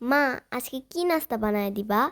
মা আজকে কি নাস্তা বানায় দিবা?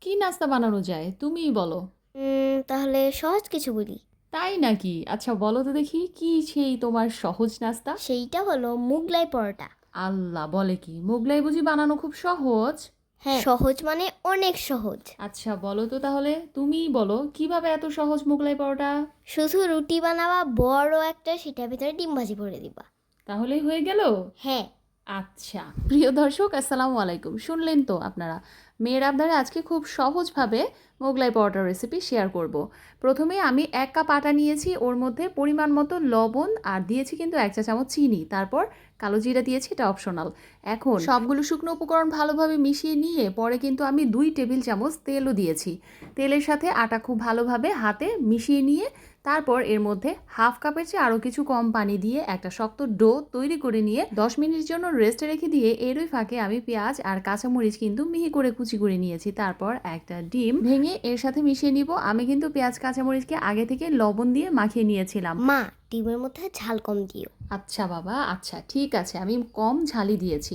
কি নাস্তা বানানো যায়? তুমিই বলো। উম, তাহলে সহজ কিছু বলি। তাই নাকি? আচ্ছা বলো তো দেখি কি সেই তোমার সহজ নাস্তা? সেইটা হলো মুগলাই পরোটা। আল্লাহ বলে কি? মোগলাই বুঝি বানানো খুব সহজ? হ্যাঁ সহজ মানে অনেক সহজ। আচ্ছা বলো তো তাহলে তুমিই বলো কীভাবে এত সহজ মোগলাই পরোটা? শুধু রুটি বানাবা বড় একটা সেটার ভিতরে ডিম ভাজি করে দিবা। তাহলেই হয়ে গেল? হ্যাঁ। আচ্ছা প্রিয় দর্শক, আসসালামু আলাইকুম। শুনলেন তো আপনারা, মেয়ের আবদারে আজকে খুব সহজভাবে মোগলাই পরোটার রেসিপি শেয়ার করব। প্রথমে আমি এক কাপ আটা নিয়েছি, ওর মধ্যে পরিমাণ মতো লবণ, আর দিয়েছি কিন্তু এক চা চামচ চিনি। তারপর কালো জিরা দিয়েছি, এটা অপশনাল এখন সবগুলো শুকনো উপকরণ ভালোভাবে মিশিয়ে নিয়ে, পরে কিন্তু আমি দুই টেবিল চামচ তেলও দিয়েছি। তেলের সাথে আটা খুব ভালোভাবে হাতে মিশিয়ে নিয়ে তারপর এর মধ্যে হাফ কাপের চেয়ে আরও কিছু কম পানি দিয়ে একটা শক্ত ডো তৈরি করে নিয়ে দশ মিনিটের জন্য রেস্টে রেখে দিয়ে এরই ফাঁকে আমি পেঁয়াজ আর কাঁচামরিচ কিন্তু মিহি করে কুচি করে নিয়েছি। তারপর একটা ডিম ভেঙে এর সাথে মিশিয়ে নিব। আমি কিন্তু পেঁয়াজ, কাঁচামরিচকে আগে থেকে লবণ দিয়ে মাখিয়ে নিয়েছিলাম। মা ডিমের মধ্যে ঝাল কম দিও। আচ্ছা বাবা আচ্ছা ঠিক আছে, আমি কম ঝালি দিয়েছি।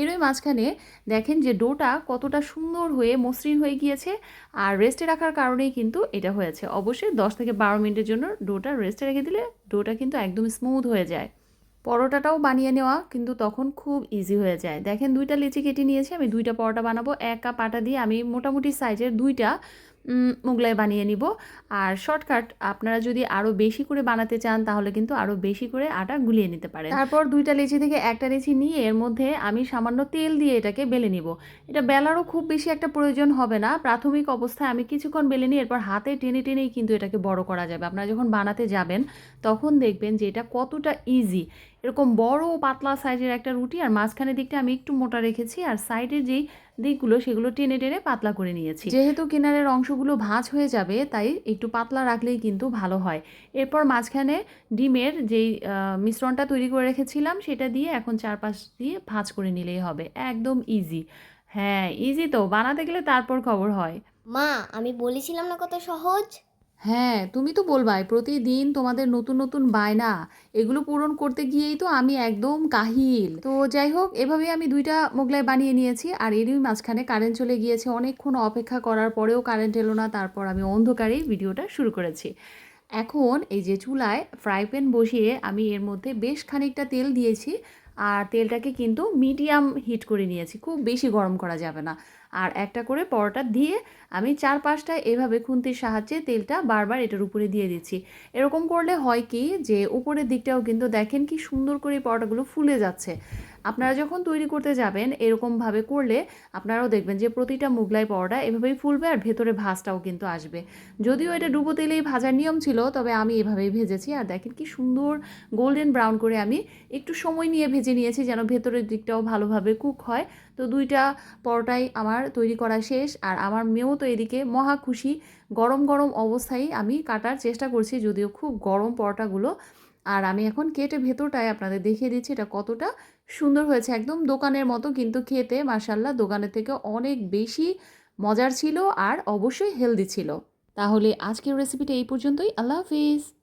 এরই মাঝখানে দেখেন যে ডোটা কতটা সুন্দর হয়ে মসৃণ হয়ে গিয়েছে আর রেস্টে রাখার কারণেই কিন্তু এটা হয়েছে। অবশ্যই দশ থেকে বারো মিনিটের জন্য ডোটা রেস্টে রেখে দিলে ডোটা কিন্তু একদম স্মুথ হয়ে যায়। পরোটাটাও বানিয়ে নেওয়া কিন্তু তখন খুব ইজি হয়ে যায়। দেখেন দুইটা লিচি কেটে নিয়েছি, আমি দুইটা পরোটা বানাবো। এক কাপ আটা দিয়ে আমি মোটামুটি সাইজের দুইটা মোগলাই বানিয়ে নিব। আর শর্টকাট আপনারা যদি আরও বেশি করে বানাতে চান, তাহলে কিন্তু আরও বেশি করে আটা গুলিয়ে নিতে পারেন। তারপর দুইটা লেচি থেকে একটা লেচি নিয়ে এর মধ্যে আমি সামান্য তেল দিয়ে এটাকে বেলে নিব। এটা বেলারও খুব বেশি একটা প্রয়োজন হবে না। প্রাথমিক অবস্থায় আমি কিছুক্ষণ বেলে নিই এরপর হাতে টেনে টেনেই কিন্তু এটাকে বড় করা যাবে। আপনারা যখন বানাতে যাবেন, তখন দেখবেন যে এটা কতটা ইজি এরকম বড় পাতলা সাইজের একটা রুটি, আর মাঝখানের দিকটা আমি একটু মোটা রেখেছি, আর সাইডের যেই দিকগুলো সেগুলো টেনে টেনে পাতলা করে নিয়েছি। যেহেতু কিনারের অংশগুলো ভাঁজ হয়ে যাবে তাই একটু পাতলা রাখলেই কিন্তু ভালো হয়। এরপর মাঝখানে ডিমের যেই মিশ্রণটা তৈরি করে রেখেছিলাম সেটা দিয়ে এখন চারপাশ দিয়ে ভাঁজ করে নিলেই হবে। একদম ইজি হ্যাঁ ইজি তো বানাতে গেলে তারপর খবর হয়। মা আমি বলেছিলাম না কত সহজ? হ্যাঁ তুমি তো বলবাই প্রতিদিন তোমাদের নতুন নতুন বায়না, এগুলো পূরণ করতে গিয়েই তো আমি একদম কাহিল। তো যাই হোক, এভাবেই আমি দুইটা মোগলাই বানিয়ে নিয়েছি আর এরই মাঝখানে কারেন্ট চলে গিয়েছে। অনেকক্ষণ অপেক্ষা করার পরেও কারেন্ট এলো না, তারপর আমি অন্ধকারেই ভিডিওটা শুরু করেছি। এখন এই যে চুলায় ফ্রাই প্যান বসিয়ে আমি এর মধ্যে বেশ খানিকটা তেল দিয়েছি। আর তেলটাকে কিন্তু মিডিয়াম হিট করে নিয়েছি, খুব বেশি গরম করা যাবে না। আর একটা করে পরোটা দিয়ে আমি চার পাঁচটা এভাবে খুন্তির সাহায্যে তেলটা বারবার এটার উপরে দিয়ে দিচ্ছি। এরকম করলে হয় কি যে উপরের দিকটাও কিন্তু দেখেন কি সুন্দর করে পরোটাগুলো ফুলে যাচ্ছে। আপনারা যখন তৈরি করতে যাবেন, এরকমভাবে করলে আপনারাও দেখবেন যে প্রতিটা মুগলাই পরোটা এভাবেই ফুলবে আর ভেতরে ভাজটাও কিন্তু আসবে। যদিও এটা ডুবো তেলেই ভাজার নিয়ম ছিল, তবে আমি এভাবেই ভেজেছি। আর দেখেন কি সুন্দর গোল্ডেন ব্রাউন করে আমি একটু সময় নিয়ে ভেজে নিয়েছি যেন ভেতরের দিকটাও ভালোভাবে কুক হয়। তো দুইটা পরোটাই আমার তৈরি করা শেষ। আর আমার মেয়েও তো এদিকে মহা খুশি। গরম গরম অবস্থায় আমি কাটার চেষ্টা করছি, যদিও খুব গরম পরোটাগুলো আর আমি এখন কেটে ভেতরটায় আপনাদের দেখিয়ে দিচ্ছি এটা কতটা সুন্দর হয়েছে। একদম দোকানের মতো কিন্তু খেতে মার্শাল্লাহ দোকানের থেকে অনেক বেশি মজার ছিল আর অবশ্যই হেলদি ছিল। তাহলে আজকের রেসিপিটা এই পর্যন্তই। আল্লাহ হাফিজ।